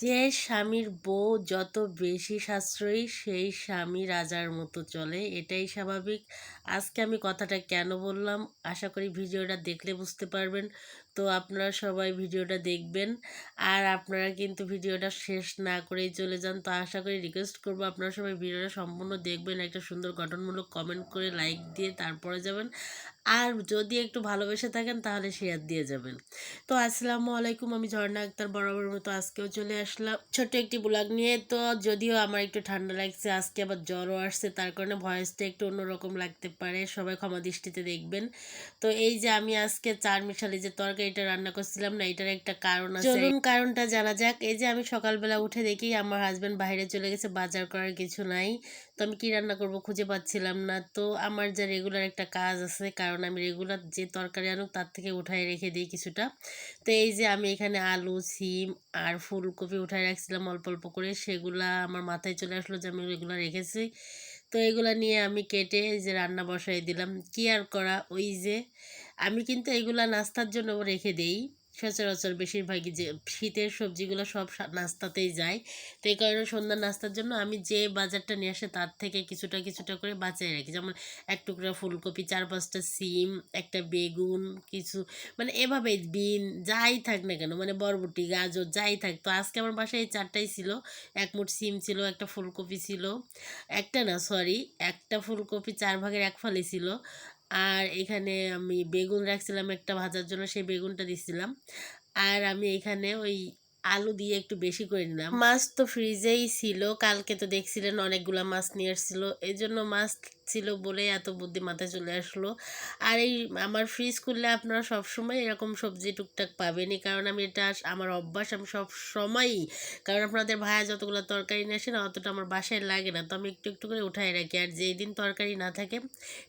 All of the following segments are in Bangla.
যে স্বামীর বউ যত বেশি সাশ্রয়ী, সেই স্বামী রাজার মতো চলে। এটাই স্বাভাবিক। আজকে আমি কথাটা কেন বললাম? আশা করি ভিডিওটা দেখলে বুঝতে পারবেন। তো আপনারা সবাই ভিডিওটা দেখবেন। আর আপনারা কিন্তু ভিডিওটা শেষ না করেই চলে যান। তো আশা করি রিকোয়েস্ট করব আপনারা সবাই ভিডিওটা সম্পূর্ণ দেখবেন, একটা সুন্দর গঠনমূলক কমেন্ট করে লাইক দিয়ে তারপরে যাবেন। আর যদি একটু ভালোবেসে থাকেন তাহলে শেয়ার দিয়ে যাবেন। তো আসসালামু আলাইকুম, আমি ঝর্ণা আক্তার বরাবর মতো আজকেও চলে আসলাম। ছোট্ট একটি ব্লগ নিয়ে। তো যদিও আমার একটু ঠান্ডা লাগছে, আজকে আবার জ্বরও আসছে, তার কারণে ভয়েসটা একটু অন্যরকম লাগতে পারে। সবাই ক্ষমা দৃষ্টিতে দেখবেন। তো এই যে আমি আজকে চার মিশালি যে তরকারিটা রান্না করছিলাম না এটার একটা কারণ আছে। চলুন কারণটা জানা যাক। এই যে আমি সকালবেলা উঠে দেখি আমার হাজব্যান্ড বাইরে চলে গেছে বাজার করার কিছু নাই। তো আমি কি রান্না করব খুঁজে পাচ্ছিলাম না। তো আমার যা রেগুলার একটা কাজ আছে কারণ আমি রেগুলার যে তরকারি আনুক তার থেকে উঠায় রেখে দিই কিছুটা। তো এই যে আমি এখানে আলু সিম আর ফুলকপি উঠায় রাখছিলাম অল্প অল্প করে। সেগুলা আমার মাথায় চলে আসলো যে আমি এগুলো রেখেছি। তো এগুলো নিয়ে আমি কেটে এই যে রান্না বসাই দিলাম। কি আর করা? ওই যে আমি কিন্তু এগুলা নাস্তার জন্য রেখে দেই। সচরাচর বেশিরভাগই যে শীতের সবজিগুলো সব নাস্তাতেই যায়। তো এই কারণে সন্ধ্যার নাস্তার জন্য আমি যে বাজারটা নিয়ে আসে তার থেকে কিছুটা কিছুটা করে বাঁচিয়ে রাখি। যেমন এক টুকরা ফুলকপি, চার পাঁচটা সিম, একটা বেগুন, কিছু মানে এভাবে বিন, যাই থাক না কেন মানে বরবটি, গাজর, যাই থাক। তো আজকে আমার বাসায় এই চারটাই ছিল। এক মুঠ সিম ছিল, একটা ফুলকপি ছিল, একটা না, সরি, একটা ফুলকপি চার ভাগের এক ফালি ছিল। আর এখানে আমি বেগুন রাখছিলাম একটা ভাজার জন্য, সেই বেগুনটা দিছিলাম। আর আমি এখানে ওই আলু দিয়ে একটু বেশি করে নিলাম। মাছ তো ফ্রিজেই ছিল, কালকে তো দেখছিলেন অনেকগুলো মাছ নিয়ে এসেছিল এই জন্য মাছ ছিল বলে এত বুদ্ধি মাথায় চলে আসলো। আর এই আমার ফ্রিজ খুললে আপনারা সবসময় এরকম সবজি টুকটাক পাবেনই। কারণ আমি এটা আমার অভ্যাস, আমি সব সময়ই কারণ আপনাদের ভাইয়া যতগুলো তরকারি নিয়ে আসে না, অতটা আমার বাসায় লাগে না। তো আমি একটু একটু করে উঠাই রাখি। আর যেই দিন তরকারি না থাকে,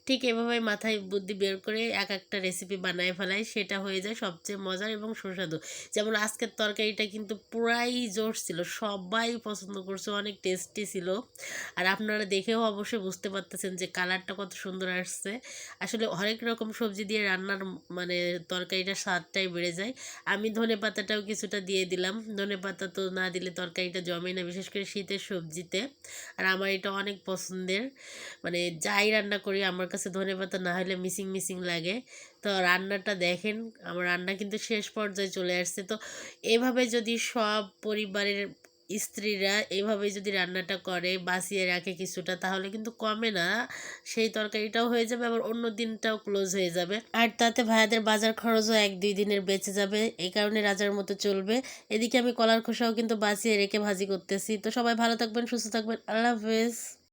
ঠিক এভাবেই মাথায় বুদ্ধি বের করে এক একটা রেসিপি বানায় ফেলাই, সেটা হয়ে যায় সবচেয়ে মজার এবং সুস্বাদু। যেমন আজকের তরকারিটা কিন্তু পুরাই জোর ছিল, সবাই পছন্দ করছে, অনেক টেস্টি ছিল। আর আপনারা দেখেও অবশ্যই বুঝতে পারতেছেন যে কালারটা কত সুন্দর আসছে। আসলে হরেক রকম সবজি দিয়ে রান্নার মানে তরকারিটার স্বাদটাই বেড়ে যায়। আমি ধনে পাতাটাও কিছুটা দিয়ে দিলাম। ধনে পাতা তো না দিলে তরকারিটা জমে না, বিশেষ করে শীতের সবজিতে। আর আমার এটা অনেক পছন্দের। মানে যাই রান্না করি, আমার কাছে ধনে পাতা না হলে মিসিং মিসিং লাগে। তো রান্নাটা দেখেন, আমার রান্না কিন্তু শেষ পর্যায়ে চলে আসছে। তো এভাবে যদি সব পরিবারের স্ত্রীরা এইভাবে যদি রান্নাটা করে, বাঁচিয়ে রাখে কিছুটা, তাহলে কিন্তু কমে না। সেই তরকারিটাও হয়ে যাবে, আবার অন্য দিনটাও ক্লোজ হয়ে যাবে। আর তাতে ভাইয়াদের বাজার খরচও এক দুই দিনের বেঁচে যাবে। এই কারণে রাজার মতো চলবে। এদিকে আমি কলার খোসাও কিন্তু বাঁচিয়ে রেখে ভাজি করতেছি। তো সবাই ভালো থাকবেন, সুস্থ থাকবেন। আল্লাহ হাফেজ।